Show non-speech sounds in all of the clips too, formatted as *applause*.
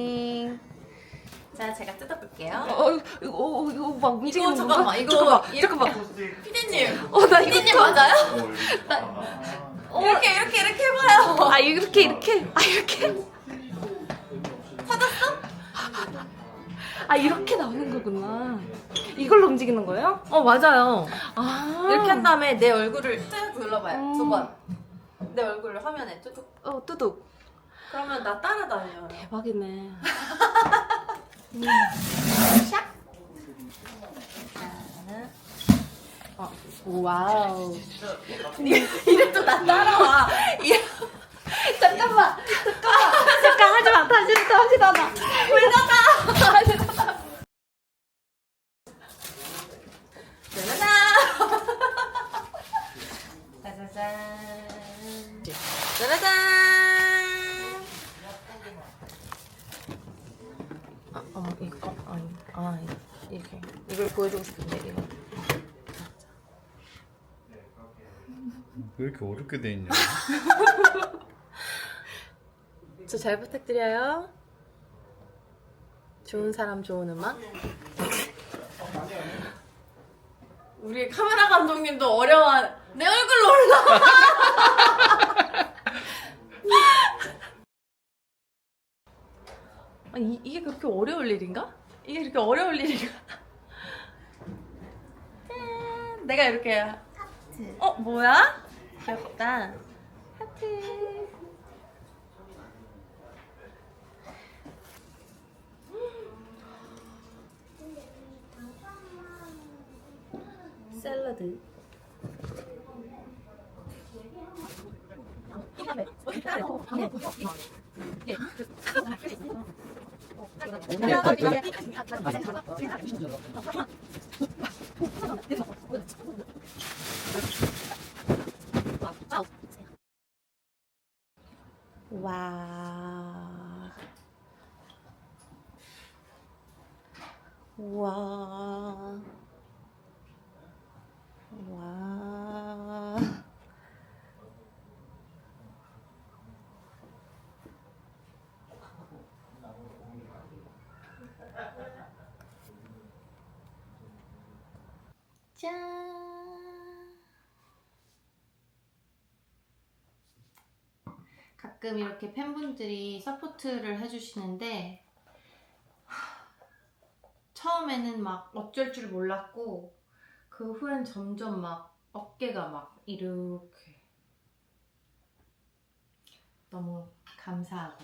언박싱. 자, 제가 뜯어볼게요. 어, 이거, 이거, 이거 막 움직이는 이거? 잠깐만, 이거 잠깐만, 이렇게- 잠깐만. 피디님, 어, 나 이거 피디님 맞아요? 어, 이렇게 이렇게 이렇게 해봐요. 아, 이렇게, 이렇게. 아, 이렇게. 찾았어? 아, 이렇게 나오는 거구나. 이걸로 움직이는 거예요? 어, 맞아요. 아. 이렇게 한 다음에 내 얼굴을 쭉 눌러봐요. 음. 두 번. 내 얼굴을 화면에 뚝뚝. 어, 뚜둑. 그러면 나 따라다녀요. 대박이네. 음. 샥. 어, 와우. 이래 또 나 따라와. 이래 잠깐만. 잠깐만. 잠깐 하지 마. 다시 다시 닫아. 왜 나가? 짜자잔. 짜자잔. 짜자잔. 아, 어머 이거 아니 아 이게 이걸 보여주고 싶은데 이거. 왜 이렇게 어렵게 돼 있냐? *laughs* 저 잘 부탁드려요. 좋은 사람 좋은 음악. *laughs* 우리 카메라 감독님도 어려워. 내 얼굴로 올라. *laughs* 아니 이, 이게 그렇게 어려울 일인가? 이게 그렇게 어려울 일인가? 짠! 내가 이렇게 하트. 어 뭐야? 귀엽다. 하트. 샐러드. 와. 와. 와. 짠. 가끔 이렇게 팬분들이 서포트를 해주시는데 하, 처음에는 막 어쩔 줄 몰랐고 그 후엔 점점 막 어깨가 막 이렇게 너무 감사하고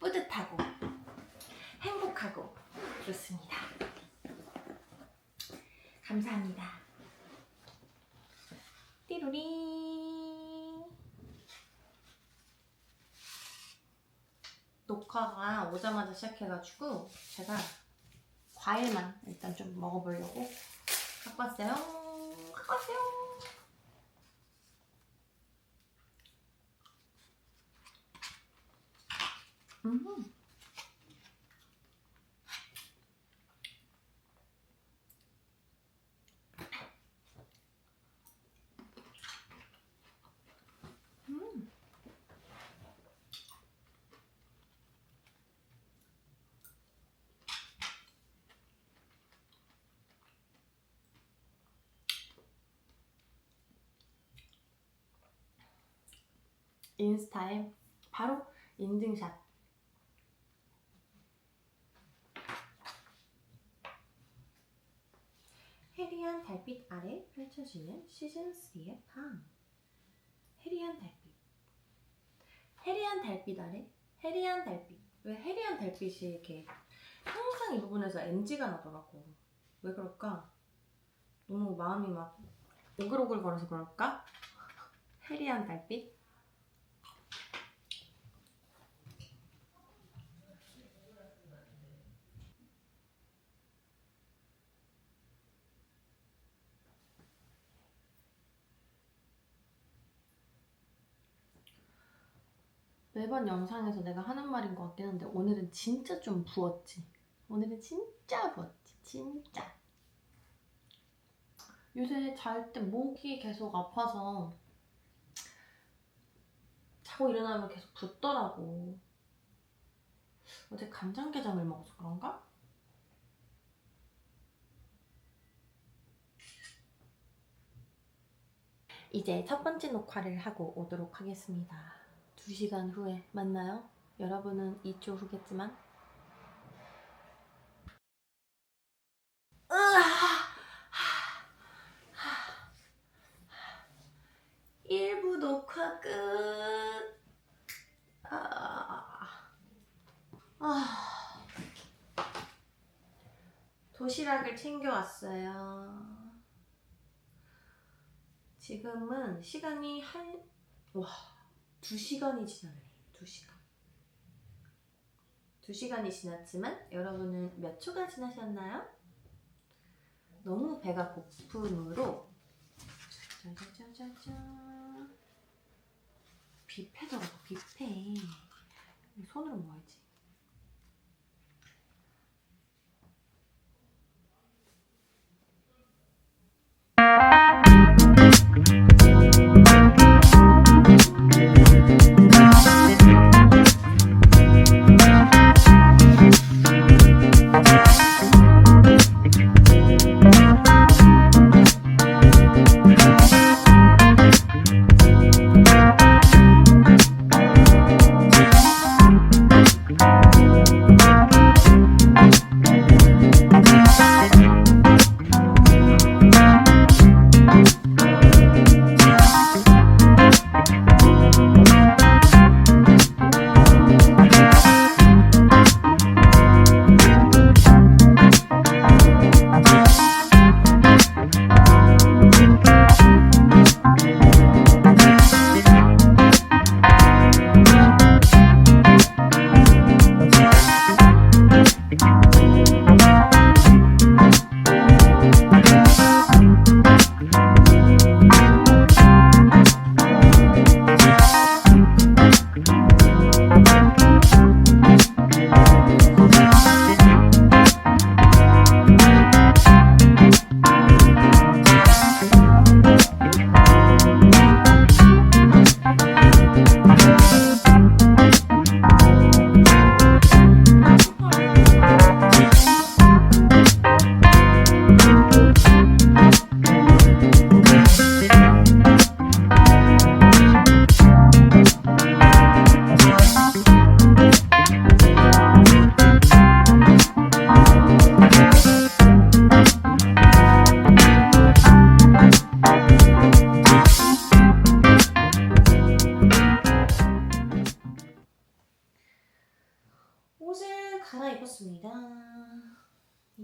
뿌듯하고 행복하고 그렇습니다. 감사합니다. 띠로리 녹화가 오자마자 시작해가지고 제가 과일만 일단 좀 먹어보려고 갖고 왔어요. 갖고 왔어요. 음. 음. 인스타에 바로 인증샷. 해리한 달빛 아래 펼쳐지는 시즌3의 방. 해리한 달빛. 해리한 달빛 아래 해리한 달빛. 왜 해리한 달빛이 이렇게 항상 이 부분에서 NG가 나더라고. 왜 그럴까? 너무 마음이 막 오글오글 거려서 그럴까? *laughs* 해리한 달빛? 매번 영상에서 내가 하는 말인 것 같긴 한데 오늘은 진짜 좀 부었지. 오늘은 진짜 부었지. 진짜. 요새 잘 때 목이 계속 아파서 자고 일어나면 계속 붓더라고. 어제 간장게장을 먹어서 그런가? 이제 첫 번째 녹화를 하고 오도록 하겠습니다. 2시간 후에 만나요. 여러분은 2초 후겠지만. 1부 녹화 끝. 아. 아. 도시락을 챙겨왔어요. 지금은 시간이 한, 와, 두 시간이 지났네. 두 시간. 두 시간이 지났지만 여러분은 몇 초가 지나셨나요? 너무 배가 고픔으로 짜자자자자 뷔페더라고 뷔페 손으로 먹어야지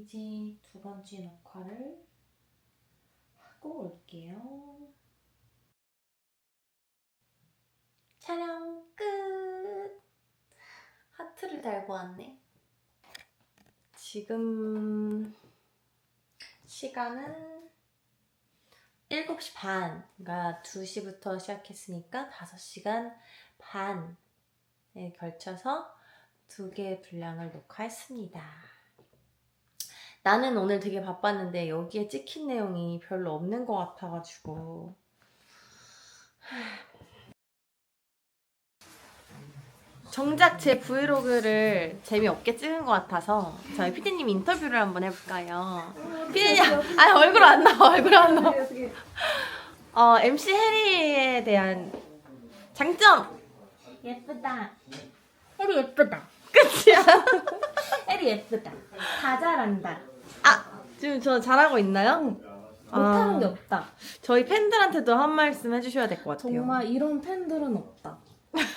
이제 두 번째 녹화를 하고 올게요. 촬영 끝! 하트를 달고 왔네. 지금 시간은 7시 반, 그러니까 2시부터 시작했으니까 5시간 반에 걸쳐서 두 개의 분량을 녹화했습니다. 나는 오늘 되게 바빴는데 여기에 찍힌 내용이 별로 없는 것 같아가지고 *sighs* 정작 제 브이로그를 재미없게 찍은 것 같아서 저희 피디님 인터뷰를 한번 해볼까요? 피디님, 아 얼굴 안 나와, 얼굴 안 나와. 어, MC 해리에 대한 장점 예쁘다. 혜리 예쁘다. 끝이야. *laughs* 혜리 예쁘다. 다 잘한다. 아, 지금 저 잘하고 있나요? 못하는 아. 게 없다. 저희 팬들한테도 한 말씀 해주셔야 될 것 같아요. 정말 이런 팬들은 없다.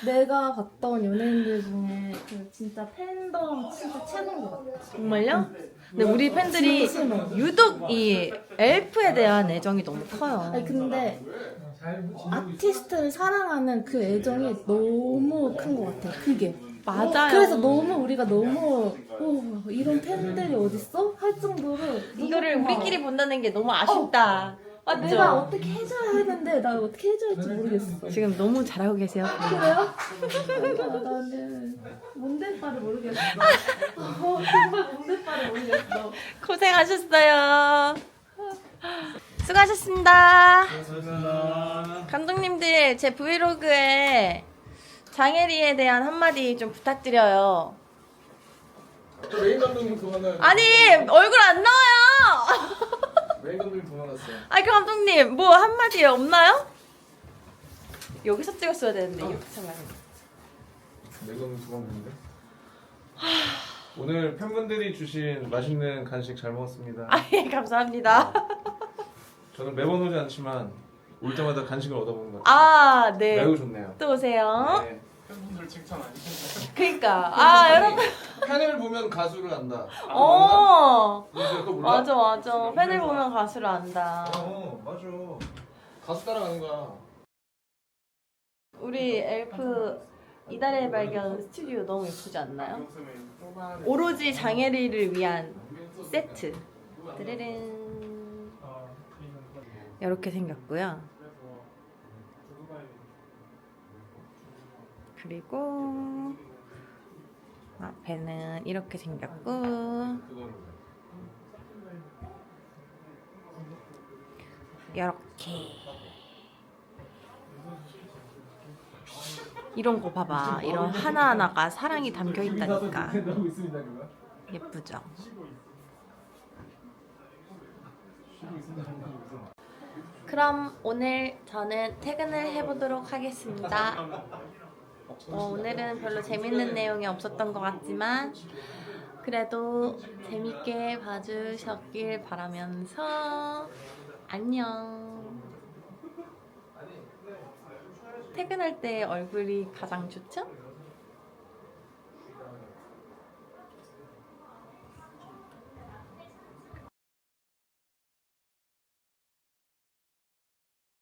내가 봤던 연예인들 중에 그 진짜 팬덤 진짜 최고인 것 같아. 정말요? 근데 우리 팬들이 진심으로. 유독 이 엘프에 대한 애정이 너무 커요. 아니 근데 아티스트를 사랑하는 그 애정이 너무 큰 것 같아. 그게. 맞아요. 그래서 너무 우리가 너무 어, 이런 팬들이 어딨어? 할 정도로 이거를 너무 우리끼리 본다는 게 너무 아쉽다. 맞죠? 내가 어떻게 해줘야 하는데 나 어떻게 해줘야 할지 모르겠어. 지금 너무 잘하고 계세요. 그래요? 아, 나는 뭔데 바를 모르겠어. 어, 정말 뭔데 바를 모르겠어. 고생하셨어요. 수고하셨습니다. 감사합니다. 감독님들 제 브이로그에 장혜리에 대한 한마디 좀 부탁드려요. 저 메인 감독님 그만은 아니 얼굴 안 나와요. *laughs* 메인 감독님 도망갔어요. 아니 감독님 뭐 한마디 없나요? 여기서 찍었어야 되는데 이렇게 생각해. 메인 감독님 도망갔는데. 오늘 팬분들이 주신 맛있는 간식 잘 먹었습니다. 아예 감사합니다. 저는 매번 오지 않지만 올 때마다 간식을 얻어보는 것 같아요. 아 네. 매우 좋네요. 또 오세요. 네. 팬분들 칭찬 아니신가요? 그러니까 아 여러분. 팬을 보면 가수를 안다. 어 그거 몰라? 맞아 맞아. 팬을 보면 가수를 안다. 어 맞아. 가수 따라가는 거야. 우리 엘프 이달의 발견 스튜디오 너무 예쁘지 않나요? 네. 오로지 장혜리를 위한 세트. 드르릉. 이렇게 생겼고요. 그리고 앞에는 이렇게 생겼고 이렇게 이런 거 봐봐. 이런 하나하나가 사랑이 담겨 있다니까. 예쁘죠? 그럼 오늘 저는 퇴근을 해보도록 하겠습니다. 어, 오늘은 별로 재밌는 내용이 없었던 것 같지만 그래도 재밌게 봐주셨길 바라면서 안녕. 퇴근할 때 얼굴이 가장 좋죠?